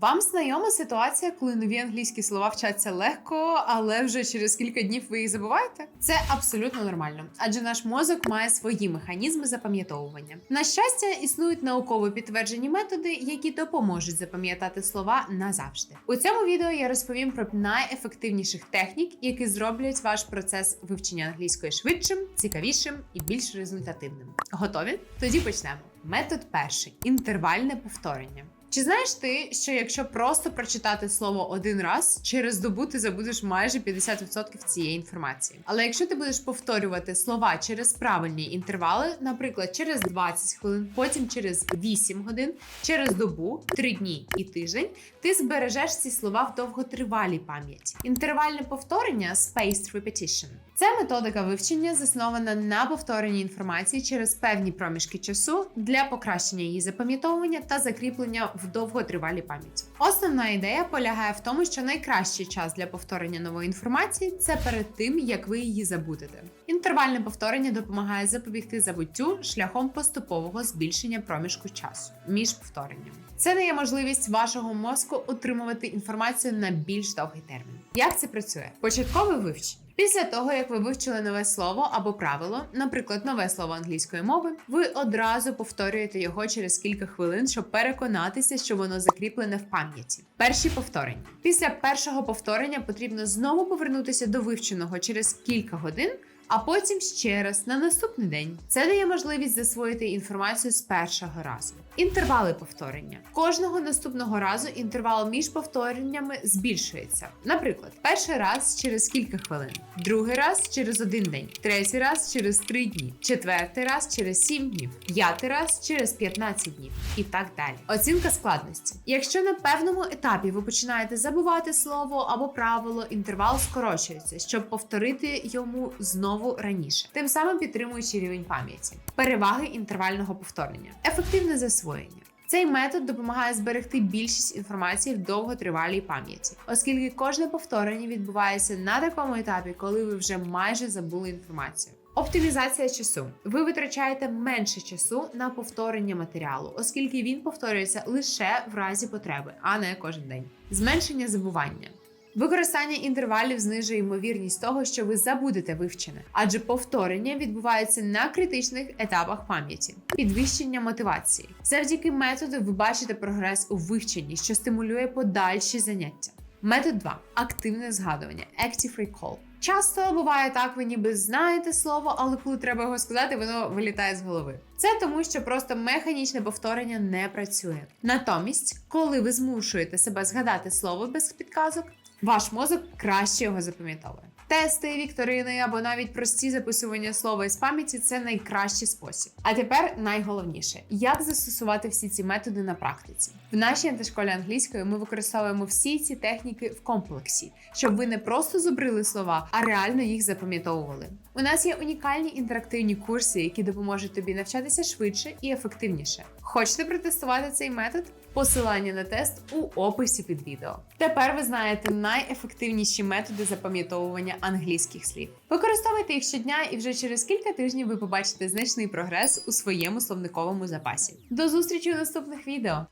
Вам знайома ситуація, коли нові англійські слова вчаться легко, але вже через кілька днів ви їх забуваєте? Це абсолютно нормально, адже наш мозок має свої механізми запам'ятовування. На щастя, існують науково підтверджені методи, які допоможуть запам'ятати слова назавжди. У цьому відео я розповім про найефективніших технік, які зроблять ваш процес вивчення англійської швидшим, цікавішим і більш результативним. Готові? Тоді почнемо. Метод перший інтервальне повторення. Чи знаєш ти, що якщо просто прочитати слово один раз, через добу ти забудеш майже 50% цієї інформації? Але якщо ти будеш повторювати слова через правильні інтервали, наприклад, через 20 хвилин, потім через 8 годин, через добу, 3 дні і тиждень, ти збережеш ці слова в довготривалій пам'яті. Інтервальне повторення spaced repetition – це методика вивчення, заснована на повторенні інформації через певні проміжки часу для покращення її запам'ятовування та закріплення в довготривалій пам'яті. Основна ідея полягає в тому, що найкращий час для повторення нової інформації це перед тим, як ви її забудете. Інтервальне повторення допомагає запобігти забуттю шляхом поступового збільшення проміжку часу між повтореннями. Це дає можливість вашого мозку отримувати інформацію на більш довгий термін. Як це працює? Початкове вивчення. Після того, як ви вивчили нове слово або правило, наприклад, нове слово англійської мови, ви одразу повторюєте його через кілька хвилин, щоб переконатися, що воно закріплене в пам'яті. Перші повторення. Після першого повторення потрібно знову повернутися до вивченого через кілька годин. А потім ще раз на наступний день. Це дає можливість засвоїти інформацію з першого разу. Інтервали повторення. Кожного наступного разу інтервал між повтореннями збільшується. Наприклад, перший раз через кілька хвилин, другий раз через один день, третій раз через три дні, четвертий раз через сім днів, п'ятий раз через 15 днів і так далі. Оцінка складності. Якщо на певному етапі ви починаєте забувати слово або правило, інтервал скорочується, щоб повторити йому знову раніше, тим самим підтримуючи рівень пам'яті. Переваги інтервального повторення, ефективне засвоєння. Цей метод допомагає зберегти більшість інформації в довготривалій пам'яті, оскільки кожне повторення відбувається на такому етапі, коли ви вже майже забули інформацію. Оптимізація часу. Ви витрачаєте менше часу на повторення матеріалу, оскільки він повторюється лише в разі потреби, а не кожен день. Зменшення забування. Використання інтервалів знижує ймовірність того, що ви забудете вивчене, адже повторення відбувається на критичних етапах пам'яті, підвищення мотивації. Завдяки методу ви бачите прогрес у вивченні, що стимулює подальші заняття. Метод 2. активне згадування Active Recall. Часто буває так, ви ніби знаєте слово, але коли треба його сказати, воно вилітає з голови. Це тому, що просто механічне повторення не працює. Натомість, коли ви змушуєте себе згадати слово без підказок, ваш мозок краще його запам'ятовує. Тести, вікторини або навіть прості записування слова із пам'яті це найкращий спосіб. А тепер найголовніше, як застосувати всі ці методи на практиці. В нашій антишколі англійської ми використовуємо всі ці техніки в комплексі, щоб ви не просто зубрили слова, а реально їх запам'ятовували. У нас є унікальні інтерактивні курси, які допоможуть тобі навчатися швидше і ефективніше. Хочете протестувати цей метод? Посилання на тест у описі під відео. Тепер ви знаєте найефективніші методи запам'ятовування англійських слів. Використовуйте їх щодня, і вже через кілька тижнів ви побачите значний прогрес у своєму словниковому запасі. До зустрічі у наступних відео!